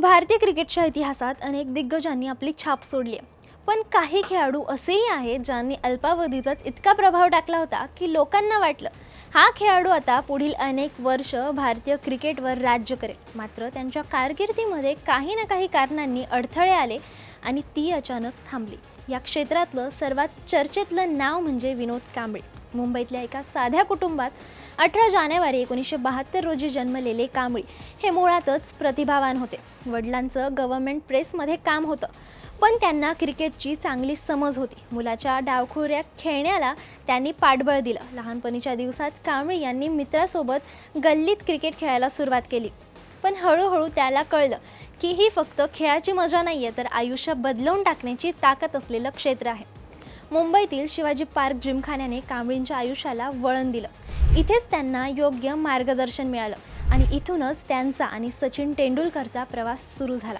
भारतीय क्रिकेटच्या इतिहासात अनेक दिग्गजांनी आपली छाप सोडली आहे. पण काही खेळाडू असेही आहेत ज्यांनी अल्पावधीतच इतका प्रभाव टाकला होता की लोकांना वाटलं हा खेळाडू आता पुढील अनेक वर्ष भारतीय क्रिकेटवर राज्य करेल. मात्र त्यांच्या कारकिर्दीमध्ये काही ना काही कारणांनी अडथळे आले आणि ती अचानक थांबली. या क्षेत्रातलं सर्वात चर्चेतलं नाव म्हणजे विनोद कांबळे. मुंबईतल्या एका साध्या कुटुंबात अठरा जानेवारी एकोणीसशे बहात्तर रोजी जन्मलेले कांबळी हे मुळातच प्रतिभावान होते. वडिलांचं गव्हर्नमेंट प्रेसमध्ये काम होतं. पण त्यांना क्रिकेटची चांगली समज होती. मुलाच्या डावखुऱ्या खेळण्याला त्यांनी पाठबळ दिलं. लहानपणीच्या दिवसात कांबळी यांनी मित्रासोबत गल्लीत क्रिकेट खेळायला सुरुवात केली. पण हळूहळू त्याला कळलं की ही फक्त खेळाची मजा नाही आहे तर आयुष्य बदलवून टाकण्याची ताकद असलेलं क्षेत्र आहे. मुंबईतील शिवाजी पार्क जिमखान्याने कांबळींच्या आयुष्याला वळण दिलं. इथेच त्यांना योग्य मार्गदर्शन मिळालं आणि इथूनच त्यांचा आणि सचिन तेंडुलकरचा प्रवास सुरू झाला.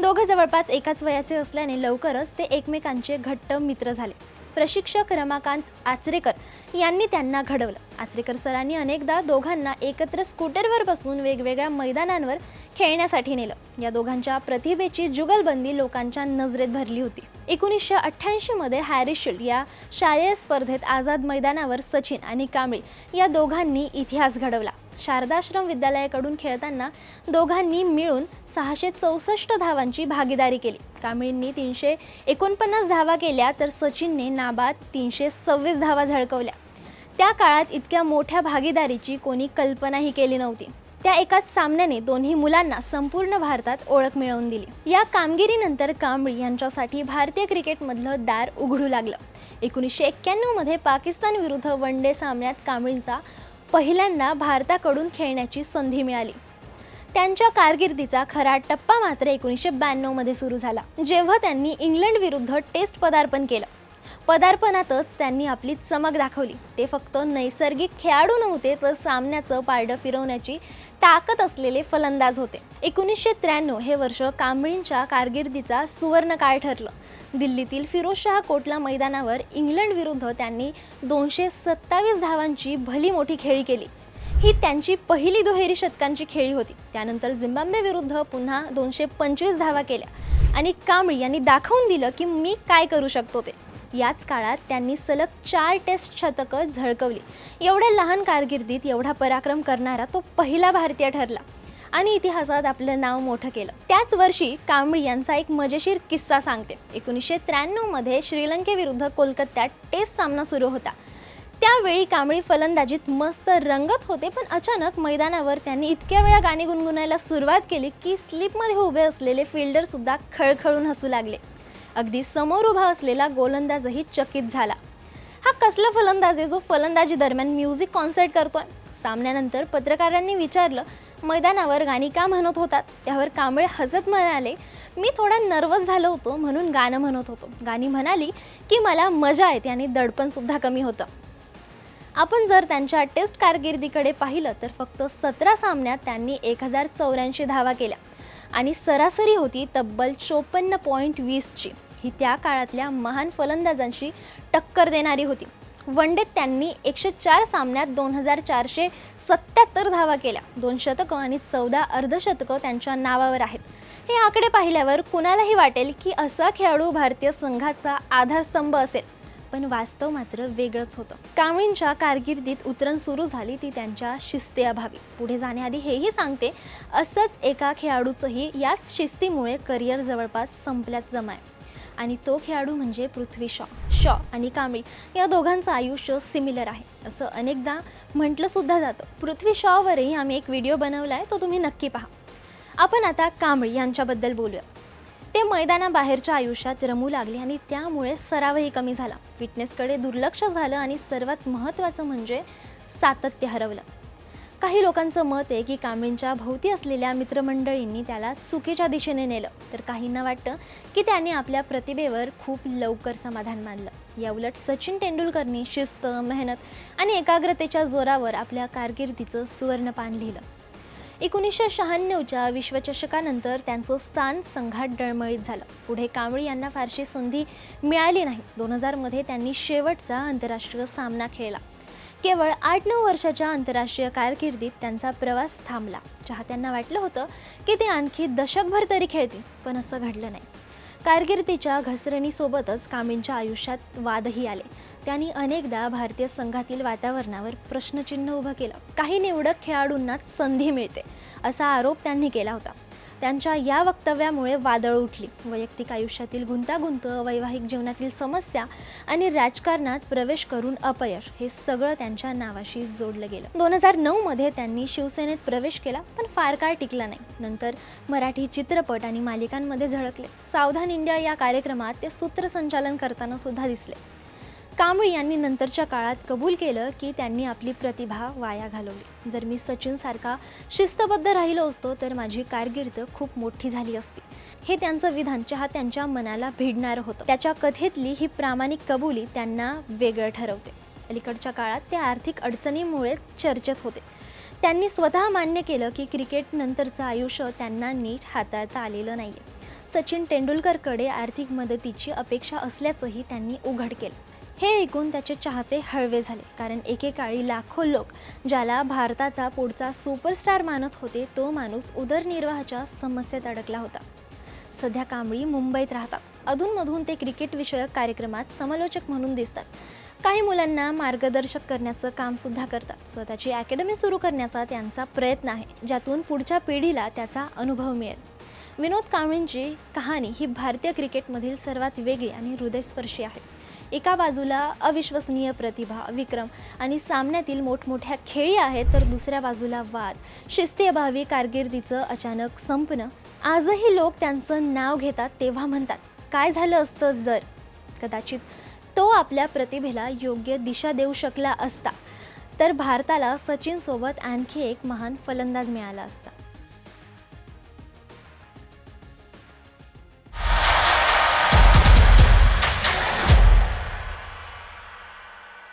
दोघं जवळपास एकाच वयाचे असल्याने लवकरच ते एकमेकांचे घट्ट मित्र झाले. प्रशिक्षक रमाकांत आचरेकर यांनी त्यांना घडवलं. आचरेकर सरांनी अनेकदा दोघांना एकत्र स्कूटरवर बसवून वेगवेगळ्या मैदानांवर खेळण्यासाठी नेलं. या दोघांच्या प्रतिभेची जुगलबंदी लोकांच्या नजरेत भरली होती. एकोणीसशे अठ्ठ्याऐंशीमध्ये हॅरिशिल्ड या शालेय स्पर्धेत आझाद मैदानावर सचिन आणि कांबळी या दोघांनी इतिहास घडवला. शारदाश्रम विद्यालयाकडून खेळताना दोघांनी मिळून सहाशे चौसष्ट धावांची भागीदारी केली. कांबळींनी तीनशे एकोणपन्नास धावा केल्या तर सचिनने नाबाद तीनशे सव्वीस धावा झळकवल्या. त्या काळात इतक्या मोठ्या भागीदारीची कोणी कल्पनाही केली नव्हती. त्या एकाच सामन्याने दोन्ही मुलांना संपूर्ण भारतात ओळख मिळवून दिली. या कामगिरीनंतर कांबळी यांच्यासाठी भारतीय क्रिकेटमधलं दार उघडू लागलं. एकोणीसशे एक्क्याण्णवमध्ये पाकिस्तान विरुद्ध वन डे सामन्यात कांबळींचा पहिल्यांदा भारताकडून खेळण्याची संधी मिळाली. त्यांच्या कारकिर्दीचा खरा टप्पा मात्र एकोणीसशे ब्याण्णवमध्ये सुरू झाला जेव्हा त्यांनी इंग्लंड विरुद्ध टेस्ट पदार्पण केलं. पदार्पणातच त्यांनी आपली चमक दाखवली. ते फक्त नैसर्गिक खेळाडू नव्हते तर सामन्याचं पारडं फिरवण्याची ताकद असलेले फलंदाज होते. एकोणीसशे त्र्याण्णव हे वर्ष कांबळींच्या कारकिर्दीचा सुवर्ण काळ ठरलं. दिल्लीतील फिरोजशाह कोटला मैदानावर इंग्लंड विरुद्ध त्यांनी दोनशे सत्तावीस धावांची भली मोठी खेळी केली. ही त्यांची पहिली दुहेरी शतकांची खेळी होती. त्यानंतर झिम्बाब्वे विरुद्ध पुन्हा दोनशे पंचवीस धावा केल्या. आणि कांबळी यांनी दाखवून दिलं की मी काय करू शकतो ते. याच काळात त्यांनी सलग चार टेस्ट शतकं झळकवली. एवढ्या लहान कारकिर्दीत एवढा पराक्रम करणारा तो पहिला भारतीय ठरला. आणि इतिहासात आपलं नाव मोठं केलं. त्याच वर्षी कांबळी यांचा एक मजेशीर किस्सा सांगते. एकोणीसशे त्र्याण्णवमध्ये श्रीलंकेविरुद्ध कोलकात्यात टेस्ट सामना सुरू होता. त्यावेळी कांबळी फलंदाजीत मस्त रंगत होते पण अचानक मैदानावर त्यांनी इतक्या वेळा गाणी गुणगुणायला सुरुवात केली की स्लिपमध्ये उभे असलेले फिल्डरसुद्धा खळखळून हसू लागले. अगदी समोर उभा असलेला गोलंदाजही चकित झाला. हा कसला फलंदाज आहे जो फलंदाजी दरम्यान म्युझिक कॉन्सर्ट करतोय? सामन्यानंतर पत्रकारांनी विचारलं मैदानावर गाणी का म्हणत होतात? त्यावर कांबळे हसत म्हणाले मी थोडा नर्वस झालो होतो म्हणून गाणं म्हणत होतो. गाणी म्हणाली की मला मजा येते आणि दडपणसुद्धा कमी होतं. आपण जर त्यांच्या टेस्ट कारकिर्दीकडे पाहिलं तर फक्त सतरा सामन्यात त्यांनी एक हजार चौऱ्याऐंशी धावा केल्या आणि सरासरी होती तब्बल चोपन्न पॉईंट वीसची. ही त्या काळातल्या महान फलंदाजांशी टक्कर देणारी होती. वनडेत त्यांनी एकशे चार सामन्यात दोन हजार चारशे सत्याहत्तर धावा केल्या. दोन शतकं आणि चौदा अर्धशतकं त्यांच्या नावावर आहेत. हे आकडे पाहिल्यावर कुणालाही वाटेल की असा खेळाडू भारतीय संघाचा आधारस्तंभ असेल. पण वास्तव मात्र वेगळंच होतं. कांबळींच्या कारकिर्दीत उतरण सुरू झाली ती त्यांच्या शिस्तेअभावी. पुढे जाण्याआधी हेही सांगते असंच एका खेळाडूचंही याच शिस्तीमुळे करिअर जवळपास संपल्यात जमाय. आणि तो खेळाडू म्हणजे पृथ्वी शॉ शॉ आणि कांबळी या दोघांचं आयुष्य सिमिलर आहे. असं अनेकदा म्हटलं सुद्धा जातं. पृथ्वी शॉवरही आम्ही एक व्हिडिओ बनवला आहे तो तुम्ही नक्की पहा. आपण आता कांबळी यांच्याबद्दल बोलूयात ते मैदानाबाहेरच्या आयुष्यात रमू लागले आणि त्यामुळे सरावही कमी झाला. फिटनेसकडे दुर्लक्ष झालं आणि सर्वात महत्त्वाचं म्हणजे सातत्य हरवलं. काही लोकांचं मत आहे की कांबळींच्या भोवती असलेल्या मित्रमंडळींनी त्याला चुकीच्या दिशेने नेलं. तर काहींना वाटतं की त्याने आपल्या प्रतिभेवर खूप लवकर समाधान मानलं. याउलट सचिन तेंडुलकरनी शिस्त मेहनत आणि एकाग्रतेच्या जोरावर आपल्या कारकिर्दीचं सुवर्णपान लिहिलं. एकोणीसशे शहाण्णवच्या विश्वचषकानंतर त्यांचं स्थान संघात डळमळीत झालं. पुढे कांबळी यांना फारशी संधी मिळाली नाही. दोन हजारमध्ये त्यांनी शेवटचा आंतरराष्ट्रीय सामना खेळला. केवळ आठ नऊ वर्षाच्या आंतरराष्ट्रीय कारकिर्दीत त्यांचा प्रवास थांबला चाहत्यांना वाटलं होतं की ते आणखी दशकभर तरी खेळतील पण असं घडलं नाही. कारकिर्दीच्या घसरणीसोबतच कामींच्या आयुष्यात वादही आले. त्यांनी अनेकदा भारतीय संघातील वातावरणावर प्रश्नचिन्ह उभं केलं. काही निवडक खेळाडूंनाच संधी मिळते असा आरोप त्यांनी केला होता. त्यांच्या या वक्तव्यामुळे वादळ उठली. वैयक्तिक आयुष्यातील गुंतागुंत वैवाहिक जीवनातील समस्या आणि राजकारणात प्रवेश करून अपयश हे सगळं त्यांच्या नावाशी जोडलं गेलं. दोन हजार नऊमध्ये त्यांनी शिवसेनेत प्रवेश केला पण फार काळ टिकला नाही. नंतर मराठी चित्रपट आणि मालिकांमध्ये झळकले. सावधान इंडिया या कार्यक्रमात ते सूत्रसंचालन करताना सुद्धा दिसले. कांबळी यांनी नंतरच्या काळात कबूल केलं की त्यांनी आपली प्रतिभा वाया घालवली. जर मी सचिनसारखा शिस्तबद्ध राहिलो असतो तर माझी कारकीर्द खूप मोठी झाली असती. हे त्यांचं विधान चाहत्यांच्या मनाला भिडणारं होतं. त्याच्या कथेतली ही प्रामाणिक कबुली त्यांना वेगळं ठरवते. अलीकडच्या काळात ते आर्थिक अडचणीमुळे चर्चेत होते. त्यांनी स्वतः मान्य केलं की क्रिकेट नंतरचं आयुष्य त्यांना नीट हाताळता आलेलं नाही सचिन तेंडुलकरकडे आर्थिक मदतीची अपेक्षा असल्याचंही त्यांनी उघड केलं. हे ऐकून त्याचे चाहते हळवे झाले. कारण एकेकाळी लाखो लोक ज्याला भारताचा पुढचा सुपरस्टार मानत होते तो माणूस उदरनिर्वाहाच्या समस्येत अडकला होता. सध्या कांबळी मुंबईत राहतात. अधूनमधून ते क्रिकेटविषयक कार्यक्रमात समालोचक म्हणून दिसतात. काही मुलांना मार्गदर्शक करण्याचं कामसुद्धा करतात. स्वतःची अकॅडमी सुरू करण्याचा त्यांचा प्रयत्न आहे. ज्यातून पुढच्या पिढीला त्याचा अनुभव मिळेल. विनोद कांबळींची कहाणी ही भारतीय क्रिकेटमधील सर्वात वेगळी आणि हृदयस्पर्शी आहे. एका बाजूला अविश्वसनीय प्रतिभा विक्रम आणि सामन्यातील मोठमोठ्या खेळी आहेत तर दुसऱ्या बाजूला वाद. शिस्तीअभावी कारकिर्दीचं अचानक संपणं. आजही लोक त्यांचं नाव घेतात तेव्हा म्हणतात काय झालं असतं जर? कदाचित तो आपल्या प्रतिभेला योग्य दिशा देऊ शकला असता. तर भारताला सचिनसोबत आणखी एक महान फलंदाज मिळाला असता.